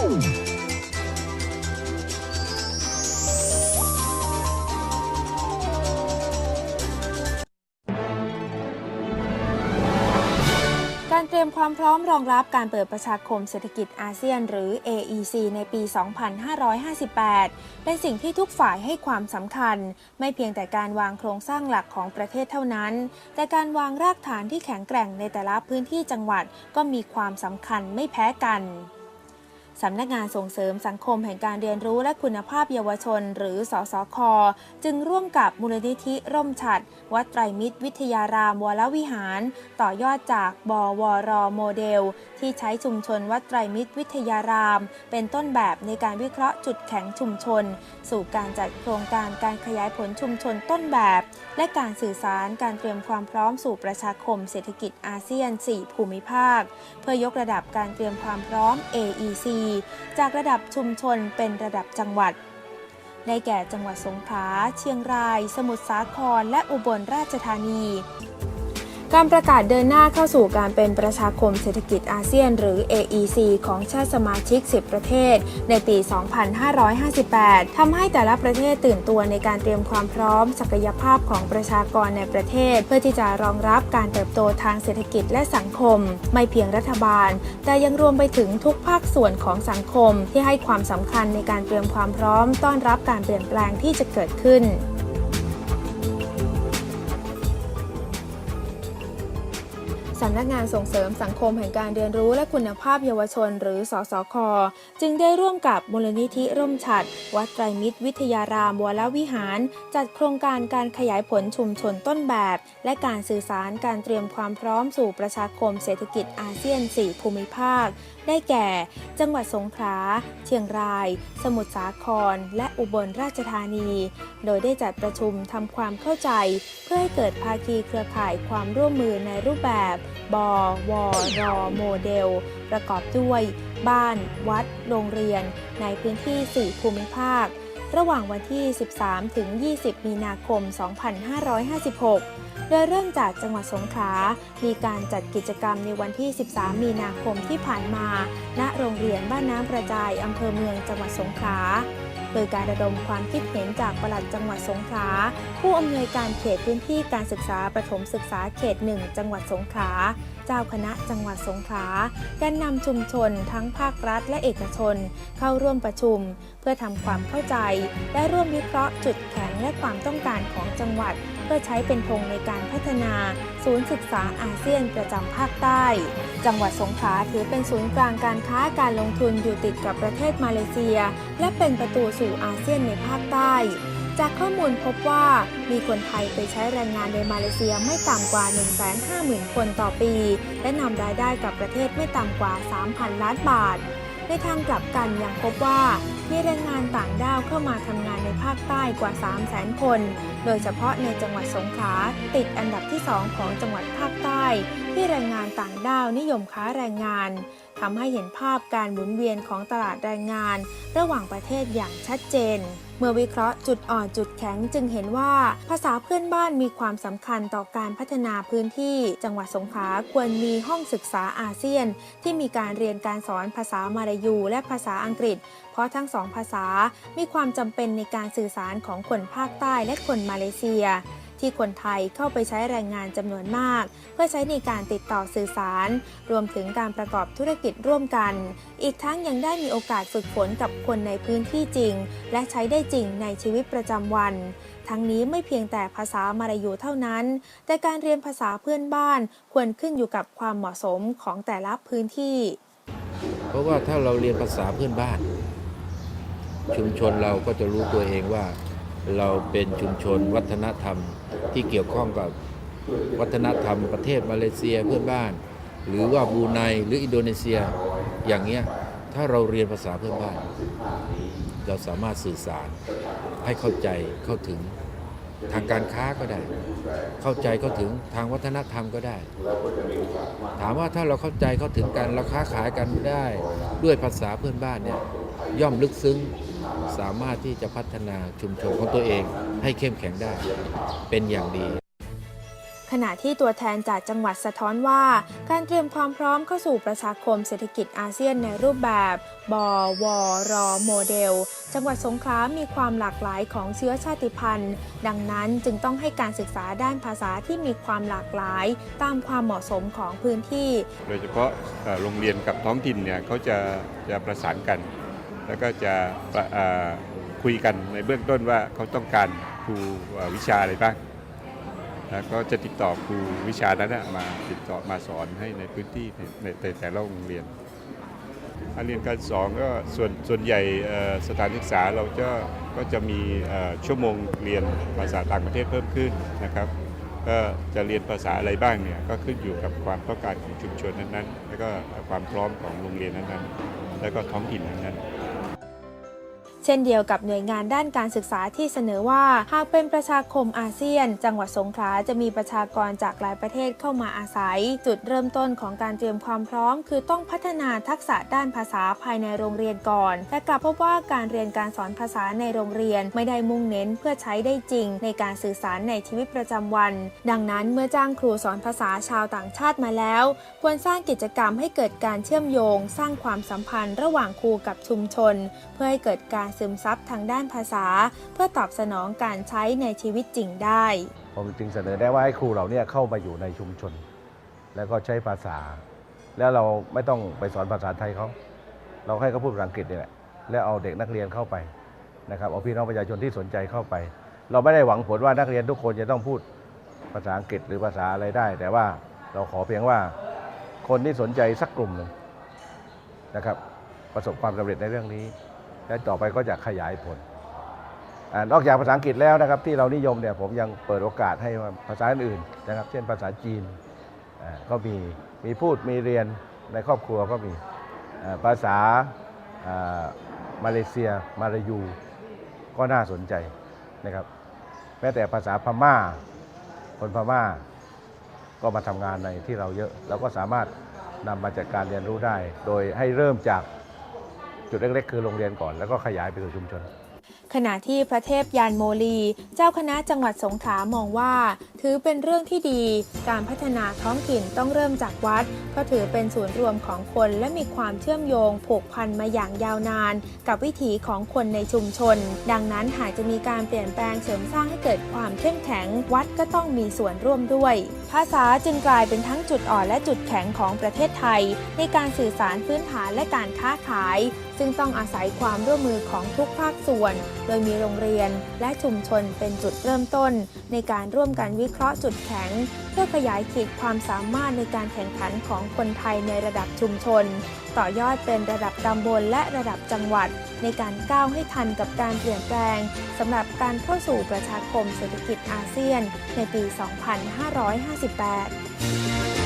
การเตรียมความพร้อมรองรับการเปิดประชาคมเศรษฐกิจอาเซียนหรือ AEC ในปี 2558 เป็นสิ่งที่ทุกฝ่ายให้ความสำคัญ ไม่เพียงแต่การวางโครงสร้างหลักของประเทศเท่านั้น แต่การวางรากฐานที่แข็งแกร่งในแต่ละพื้นที่จังหวัดก็มีความสำคัญไม่แพ้กัน สำนักงานส่งเสริมสังคมแห่งการเรียนรู้และคุณภาพเยาวชน หรือสสคจึงร่วมกับมูลนิธิร่มฉัด วัดไตรมิตร วิทยารามวรวิหาร ต่อยอดจากบวรโมเดล ที่ใช้ชุมชนวัดไตรมิตร วิทยาราม เป็นต้นแบบในการวิเคราะห์จุดแข็งชุมชน สู่การจัดโครงการการขยายผลชุมชนต้นแบบ และการสื่อสารการเตรียมความพร้อมสู่ประชาคมเศรษฐกิจอาเซียน 4 ภูมิภาค เพื่อยกระดับการเตรียมความพร้อม AEC จากระดับชุมชนเป็นระดับจังหวัด ได้แก่จังหวัดสงขลา เชียงราย สมุทรสาคร และอุบลราชธานี การประกาศเดินหน้าเข้าสู่การเป็นประชาคมเศรษฐกิจอาเซียน หรือ AEC ของชาติสมาชิก 10 ประเทศ ในปี 2558ทำให้แต่ละประเทศตื่นตัวในการเตรียมความพร้อม ศักยภาพของประชากรในประเทศ เพื่อที่จะรองรับการเติบโตทางเศรษฐกิจและสังคม ไม่เพียงรัฐบาล แต่ยังรวมไปถึงทุกภาคส่วนของสังคมที่ให้ความสำคัญในการเตรียมความพร้อมต้อนรับการเปลี่ยนแปลงที่จะเกิดขึ้น สำนักงานส่งเสริมสังคมแห่งการเรียนรู้และคุณภาพเยาวชนหรือ สสค จึงได้ร่วมกับมูลนิธิร่มฉัด วัดไตรมิตร วิทยารามวรวิหาร จัดโครงการการขยายผลชุมชนต้นแบบ และการสื่อสารการเตรียมความพร้อมสู่ประชาคมเศรษฐกิจอาเซียน 4 ภูมิภาค ได้แก่ จังหวัดสงขลา เชียงราย สมุทรสาคร และอุบลราชธานี โดยได้จัดประชุมทำความเข้าใจ เพื่อให้เกิดภาคีเครือข่ายความร่วมมือในรูปแบบบวรโมเดล ประกอบด้วย บ้าน วัด โรงเรียน ในพื้นที่ 4 ภูมิภาค ระหว่างวันที่ 13 ถึง 20 มีนาคม 2556 โดยเริ่มจากจังหวัดสงขลา มีการจัดกิจกรรมในวันที่ 13 มีนาคมที่ผ่านมา ณ โรงเรียนบ้านน้ำกระจายอำเภอเมืองจังหวัดสงขลา โดยการระดมความคิดเห็นจากปลัดจังหวัดสงขลา ผู้อำนวยการเขตพื้นที่การศึกษาประถมศึกษาเขตหนึ่งจังหวัดสงขลา เจ้าคณะจังหวัดสงขลาแกนนำชุมชนทั้งภาครัฐและเอกชน เข้าร่วมประชุม เพื่อทำความเข้าใจ และร่วมวิเคราะห์จุดแข็งและความต้องการของจังหวัด พื่อใช้เป็นธงในการพัฒนาศูนย์ศึกษาอาเซียนประจำภาคใต้ จังหวัดสงขลาถือเป็นศูนย์กลางการค้าการลงทุนอยู่ติดกับประเทศมาเลเซีย และเป็นประตูสู่อาเซียนในภาคใต้จากข้อมูลพบว่ามีคนไทยไปใช้แรงงานในมาเลเซียไม่ต่ำกว่า 150,000 คนต่อปี และนำรายได้กับประเทศไม่ต่ำกว่า 3,000 ล้านบาท ในทางกลับกันยังพบว่า มีแรงงานต่างด้าวเข้ามาทำงานในภาคใต้กว่า 300,000 คน โดยเฉพาะในจังหวัดสงขลาติดอันดับที่ 2 ของจังหวัดภาคใต้ ที่แรงงานต่างด้าวนิยมค้าแรงงานทำให้เห็นภาพการหมุนเวียนของตลาดแรงงาน ระหว่างประเทศอย่างชัดเจน เมื่อวิเคราะห์จุดอ่อนจุดแข็งจึงเห็นว่าภาษาเพื่อนบ้านมีความสำคัญต่อการพัฒนาพื้นที่ จังหวัดสงขลาควรมีห้องศึกษาอาเซียน ที่มีการเรียนการสอนภาษามาลายู และภาษาอังกฤษ เพราะทั้งสองภาษามีความจำเป็นในการสื่อสารของคนภาคใต้และคนมาเลเซีย ที่คนไทยเข้าไปใช้แรงงานจำนวนมาก เพื่อใช้ในการติดต่อสื่อสาร รวมถึงการประกอบธุรกิจร่วมกัน อีกทั้งยังได้มีโอกาสฝึกฝนกับคนในพื้นที่จริง และใช้ได้จริงในชีวิตประจำวัน ทั้งนี้ไม่เพียงแต่ภาษามาลายูเท่านั้น แต่การเรียนภาษาเพื่อนบ้านควรขึ้นอยู่กับความเหมาะสมของแต่ละพื้นที่ เพราะว่าถ้าเราเรียนภาษาเพื่อนบ้าน ชุมชนเราก็จะรู้ตัวเองว่า เราเป็นชุมชนวัฒนธรรมที่เกี่ยวข้องกับวัฒนธรรมประเทศมาเลเซียเพื่อนบ้าน หรือว่าบูไนหรืออินโดนีเซียอย่างเงี้ยถ้าเราเรียนภาษาเพื่อนบ้าน เราสามารถสื่อสารให้เข้าใจเข้าถึงทางการค้าก็ได้ เข้าใจเข้าถึงทางวัฒนธรรมก็ได้ ถามว่าถ้าเราเข้าใจเข้าถึงกันเราค้าขายกันได้ด้วยภาษาเพื่อนบ้านเนี่ยย่อมลึกซึ้ง สามารถที่จะพัฒนาชุมชนของตัวเอง ให้เข้มแข็งได้เป็นอย่างดีขณะที่ตัวแทนจากจังหวัดสะท้อนว่า การเตรียมความพร้อมเข้าสู่ประชาคมเศรษฐกิจอาเซียนในรูปแบบ บวรโมเดล จังหวัดสงขลามีความหลากหลายของเชื้อชาติพันธุ์ ดังนั้นจึงต้องให้การศึกษาด้านภาษาที่มีความหลากหลาย ตามความเหมาะสมของพื้นที่ โดยเฉพาะเอ่อโรงเรียนกับท้องถิ่นเนี่ยเขาจะจะประสานกัน แล้วก็จะะคุยกันในเบื้องต้นว่าเขาต้องการครูวิชาอะไรบ้าง แล้วก็จะติดต่อครูวิชานั้นมาติดต่อมาสอนให้ในพื้นที่ในแต่แต่ละโรงเรียนการเรียนการสอนก็ส่วนส่วนใหญ่สถานศึกษาเราจะก็จะมีชั่วโมงเรียนภาษาต่างประเทศเพิ่มขึ้นนะครับ ก็จะเรียนภาษาอะไรบ้างเนี่ยก็ขึ้นอยู่กับความต้องการของชุมชนนั้นๆ แล้วก็ความพร้อมของโรงเรียนนั้นๆ แล้วก็ท้องถิ่นนั้นๆ เช่นเดียวกับหน่วยงานด้านการศึกษาที่เสนอว่า หากเป็นประชาคมอาเซียน จังหวัดสงขลาจะมีประชากรจากหลายประเทศเข้ามาอาศัย จุดเริ่มต้นของการเตรียมความพร้อม คือต้องพัฒนาทักษะด้านภาษาภายในโรงเรียนก่อน แต่กลับพบว่าการเรียนการสอนภาษาในโรงเรียนไม่ได้มุ่งเน้นเพื่อใช้ได้จริง ในการสื่อสารในชีวิตประจำวัน ดังนั้นเมื่อจ้างครูสอนภาษาชาวต่างชาติมาแล้ว ควรสร้างกิจกรรมให้เกิดการเชื่อมโยง สร้างความสัมพันธ์ ระหว่างครูกับชุมชน เพื่อให้เกิดการซึมซับทางด้านภาษา เพื่อตอบสนองการใช้ในชีวิตจริงได้ ผมจึงเสนอได้ว่าให้ครูเราเนี่ยเข้ามาอยู่ในชุมชน แล้วก็ใช้ภาษา แล้วเราไม่ต้องไปสอนภาษาไทยเขาเราให้เขาพูดภาษาอังกฤษนี่แหละแล้วเอาเด็กนักเรียนเข้าไปนะครับเอาพี่น้องประชาชนที่สนใจเข้าไป เราไม่ได้หวังผลว่านักเรียนทุกคนจะต้องพูดภาษาอังกฤษหรือภาษาอะไรได้ แต่ว่าเราขอเพียงว่าคนที่สนใจสักกลุ่มหนึ่งนะครับ ประสบความสำเร็จในเรื่องนี้ และต่อไปก็จะขยายผลอนอกจากภาษาอังกฤษแล้วนะครับที่เรานิยมเนี่ยผมยังเปิดโอกาสให้ภาษาอื่นๆนะครับ เช่นภาษาจีนก็มีมีพูดมีเรียนในครอบครัวก็มีภาษาอ่ามาเลเซีย มาลายู ก็น่าสนใจนะครับแม้แต่ภาษาพม่า คนพม่าก็มาทำงานในที่เราเยอะ เราก็สามารถนำมาจัดการเรียนรู้ได้ โดยให้เริ่มจาก จุดเล็กๆ คือโรงเรียนก่อนแล้วก็ขยายไปสู่ชุมชน ขณะที่พระเทพยานโมลี เจ้าคณะจังหวัดสงขลามองว่า ถือเป็นเรื่องที่ดี การพัฒนาท้องถิ่นต้องเริ่มจากวัด เพราะถือเป็นศูนย์รวมของคนและมีความเชื่อมโยงผูกพันมาอย่างยาวนาน กับวิถีของคนในชุมชน ดังนั้นหากจะมีการเปลี่ยนแปลงเสริมสร้างให้เกิดความเข้มแข็ง วัดก็ต้องมีส่วนร่วมด้วย ภาษาจึงกลายเป็นทั้งจุดอ่อนและจุดแข็งของประเทศไทย ในการสื่อสารพื้นฐานและการค้าขาย ซึ่งต้องอาศัยความร่วมมือของทุกภาคส่วน โดยมีโรงเรียนและชุมชนเป็นจุดเริ่มต้น ในการร่วมกันวิเคราะห์จุดแข็ง เพื่อขยายขีดความสามารถในการแข่งขันของคนไทยในระดับชุมชน ต่อยอดเป็นระดับตำบลและระดับจังหวัด ในการก้าวให้ทันกับการเปลี่ยนแปลงสำหรับการเข้าสู่ประชาคมเศรษฐกิจอาเซียน ในปี 255 58